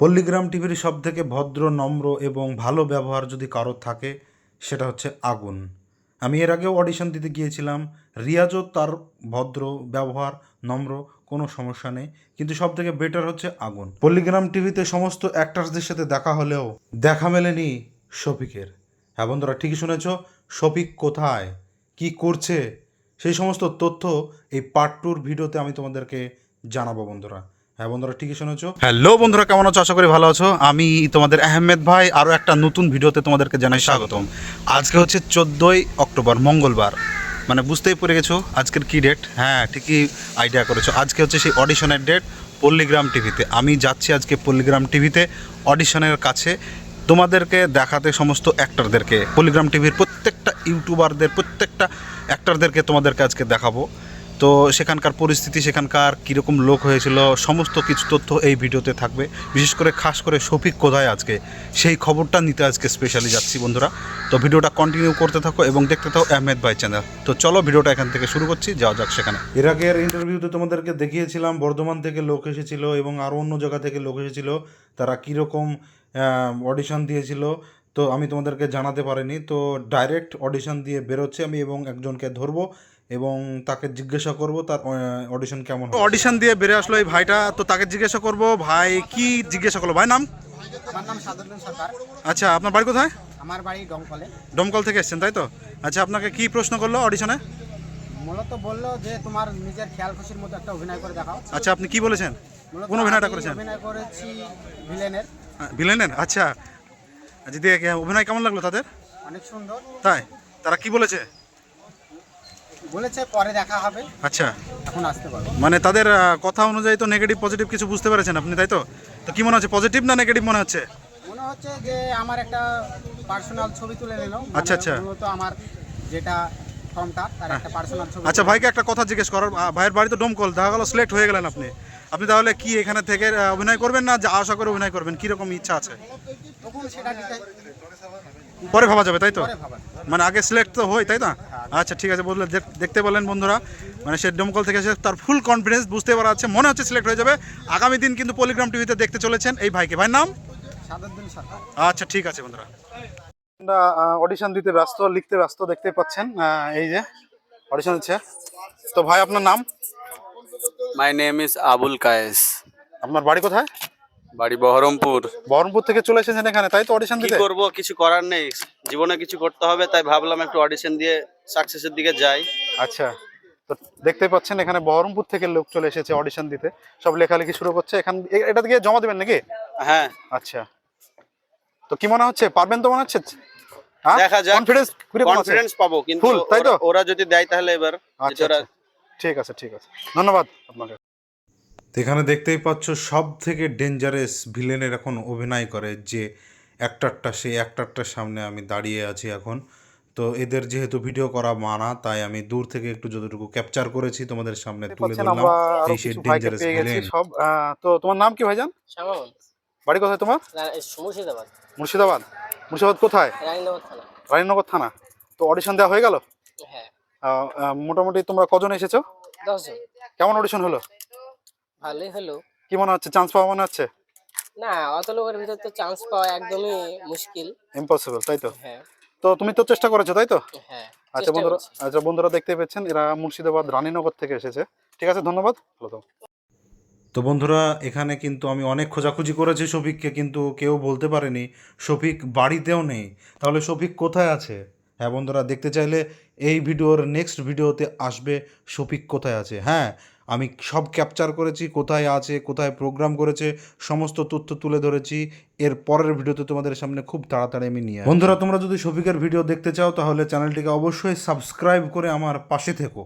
পল্লীগ্রাম টিভির সব থেকে ভদ্র, নম্র এবং ভালো ব্যবহার যদি কারোর থাকে, সেটা হচ্ছে আগুন। আমি এর আগেও অডিশন দিতে গিয়েছিলাম। রিয়াজও তার ভদ্র ব্যবহার, নম্র, কোনো সমস্যা নেই। কিন্তু সব থেকে বেটার হচ্ছে আগুন। পল্লীগ্রাম টিভিতে সমস্ত অ্যাক্টার্সদের সাথে দেখা হলেও দেখা মেলেনি শফিকের। হ্যাঁ বন্ধুরা, ঠিকই শুনেছ, শফিক কোথায়? কি করছে? সেই সমস্ত তথ্য এই পার্ট টুর ভিডিওতে আমি তোমাদেরকে জানাব বন্ধুরা। হ্যাঁ বন্ধুরা, ঠিকই শুনেছো? হ্যালো বন্ধুরা, কেমন আছো? আশা করি ভালো আছো। আমি তোমাদের আহমেদ ভাই আরও একটা নতুন ভিডিওতে তোমাদেরকে জানাই স্বাগতম। আজকে হচ্ছে চোদ্দোই অক্টোবর, মঙ্গলবার। মানে বুঝতেই পেরে গেছো আজকের কি ডেট হ্যাঁ ঠিকই আইডিয়া করেছ। আজকে হচ্ছে সেই অডিশনের ডেট পল্লীগ্রাম টিভিতে আমি যাচ্ছি আজকে পল্লীগ্রাম টিভিতে অডিশনের কাছে। তোমাদেরকে দেখাতে সমস্ত অ্যাক্টারদেরকে পলিগ্রাম টিভির প্রত্যেকটা ইউটিউবারদের প্রত্যেকটা অ্যাক্টারদেরকে তোমাদেরকে আজকে দেখাবো। তো সেখানকার পরিস্থিতি, সেখানকার কীরকম লোক হয়েছিল, সমস্ত কিছু তথ্য এই ভিডিওতে থাকবে। বিশেষ করে, খাস করে শফিক কোথায় আজকে? সেই খবরটা নিতে আজকে স্পেশালি যাচ্ছি বন্ধুরা। তো ভিডিওটা কন্টিনিউ করতে থাকো এবং দেখতে থাকো আহমেদ ভাই চ্যানেল তো চলো ভিডিওটা এখান থেকে শুরু করছি, যাওয়া যাক সেখানে। এর আগের ইন্টারভিউতে তোমাদেরকে দেখিয়েছিলাম, বর্ধমান থেকে লোক এসেছিল এবং আরও অন্য জায়গা থেকে লোক এসেছিল। তারা কীরকম অডিশন দিয়েছিল তো আমি তোমাদেরকে জানাতে পারিনি। তো ডাইরেক্ট অডিশন দিয়ে বেরোচ্ছে আমি এবং একজনকে ধরবো এবং তাকে জিজ্ঞাসা করব তার অডিশন কেমন অডিশন দিয়ে বেরিয়ে আসলো এই ভাইটা। তো তাকে জিজ্ঞাসা করব ভাই কি জিজ্ঞাসা করল? ভাই নাম? আমার নাম সাদুদ্দিন সরকার। আচ্ছা আপনার বাড়ি কোথায়? আমার বাড়ি ডমকলে। ডমকল থেকে এসেছেন তাই তো? আচ্ছা আপনাকে কি প্রশ্ন করল অডিশনে মূলত বলল যে তোমার নিজের খেয়াল খুশির মতো একটা অভিনয় করে দেখাও। আচ্ছা আপনি কি বলেছেন? কোন অভিনয়টা করেছেন? অভিনয় করেছি ভিলেনের। ভিলেনের? আচ্ছা আচ্ছা দিয়ে অভিনয় কেমন লাগল তাদের? অনেক সুন্দর। তাই? তারা কি বলেছে? বলেছে পরে দেখা হবে। আচ্ছা। এখন আসতে পারো মানে তাদের কথা অনুযায়ী তো নেগেটিভ পজিটিভ কিছু বুঝতে পেরেছেন আপনি তাই তো? তো কি মনে হচ্ছে পজিটিভ না নেগেটিভ মনে হচ্ছে? মনে হচ্ছে যে আমার একটা পার্সোনাল ছবি তুলে নিল। আচ্ছা, আচ্ছা। তো আমার যেটা ফর্মটা তার একটা পার্সোনাল ছবি। আচ্ছা ভাইকে একটা কথা জিজ্ঞেস করার ভাইয়ের বাড়ি তো ডোমকল দেখা গেল সিলেক্ট হয়ে গেলেন আপনি। আপনি তাহলে কি এখানে থেকে অভিনয় করবেন না যা আশা করে অভিনয় করবেন? কীরকম ইচ্ছা আছে? পরে ভাবা যাবে তাই তো? মানে আগে সিলেক্ট তো হই তাই না আচ্ছা ঠিক আছে বললে দেখতে পেলেন বন্ধুরা। মানে সে ডোমকল থেকে এসে তার ফুল কনফিডেন্স বুঝতে পারা যাচ্ছে মনে হচ্ছে সিলেক্ট হয়ে যাবে। আগামী দিন কিন্তু পলিগ্রাম টিভিতে দেখতে চলেছেন এই ভাইকে। ভাইয়ের নাম? আচ্ছা ঠিক আছে বন্ধুরা। অডিশন দিতে ব্যস্ত লিখতে ব্যস্ত দেখতে পাচ্ছেন এই যে অডিশন হচ্ছে। তো ভাই আপনার নাম? My name is Abul Kayes আপনার বাড়ি কোথায়? বাড়ি বহরমপুর। বহরমপুর থেকে চলে এসেছেন এখানে তাই তো অডিশন দিতে? করব কিছু করার নেই। জীবনে কিছু করতে হবে তাই ভাবলাম একটু অডিশন দিয়ে সাকসেসের দিকে যাই। আচ্ছা তো দেখতে পাচ্ছেন এখানে বহরমপুর থেকে লোক চলে এসেছে অডিশন দিতে। সব লেখালেখি শুরু করছে এখান এটা গিয়ে জমা দেবেন নাকি? হ্যাঁ। আচ্ছা। তো কি মনে হচ্ছে পারবেন তো মনে হচ্ছে? দেখা যাক। কনফিডেন্স কনফিডেন্স পাবো কিন্তু তাই তো? ওরা- যদি দেয় তাহলে এবার আচ্ছা আচ্ছা। ঠিক আছে ঠিক আছে। ধন্যবাদ আপনাকে। এখানে দেখতেই পাচ্ছ সব থেকে ডেঞ্জারাস ভিলেনের এখন অভিনয় করে যে অ্যাক্টারটা সেই অ্যাক্টারটার সামনে আমি দাঁড়িয়ে আছি এখন। তো এদের যেহেতু ভিডিও করা মানা তাই আমি দূর থেকে একটু যতটুকু ক্যাপচার করেছি তোমাদের সামনে তুলে ধরলাম। এই সেই ডেঞ্জারাস ভিলেন সব। তো তোমার নাম কি ভাইজান? শ্যামল বাড়ি কোথায় তোমার? মুর্শিদাবাদ মুর্শিদাবাদ। মুর্শিদাবাদ কোথায়? রানীনগর থানা। তো অডিশন দেওয়া হয়ে গেল? হ্যাঁ। মোটামুটি তোমরা কজন এসেছ? দশজন। কেমন অডিশন হলো? ভালোই হলো। কি মনে হচ্ছে? চান্স পাওয়া মনে হচ্ছে? না অত লোকের ভিতর তো চান্স পাওয়া একদমই মুশকিল। ইম্পসিবল তাই তো? হ্যাঁ। তো তুমি তো চেষ্টা করেছ তাই তো? হ্যাঁ আচ্ছা বন্ধুরা আচ্ছা বন্ধুরা দেখতে পেয়েছেন এরা মুর্শিদাবাদ রানীনগর থেকে এসেছে। ঠিক আছে ধন্যবাদ। ভালো তো তো বন্ধুরা, এখানে কিন্তু আমি অনেক খোঁজাখুঁজি করেছি শফিককে, কিন্তু কেউ বলতে পারেনি, শফিক বাড়িতেও নেই। তাহলে শফিক কোথায় আছে? হ্যাঁ বন্ধুরা, দেখতে চাইলে এই ভিডিওর নেক্সট ভিডিওতে আসবে শফিক কোথায় আছে। হ্যাঁ আমি সব ক্যাপচার করেছি, কোথায় আছে, কোথায় প্রোগ্রাম করেছে, সমস্ত তথ্য তুলে ধরেছি। এর পরের ভিডিওতে তোমাদের সামনে খুব তাড়াতাড়ি আমি নিয়ে বন্ধুরা, তোমরা যদি শফিকের ভিডিও দেখতে চাও, তাহলে চ্যানেলটিকে অবশ্যই সাবস্ক্রাইব করে আমার পাশে থেকো।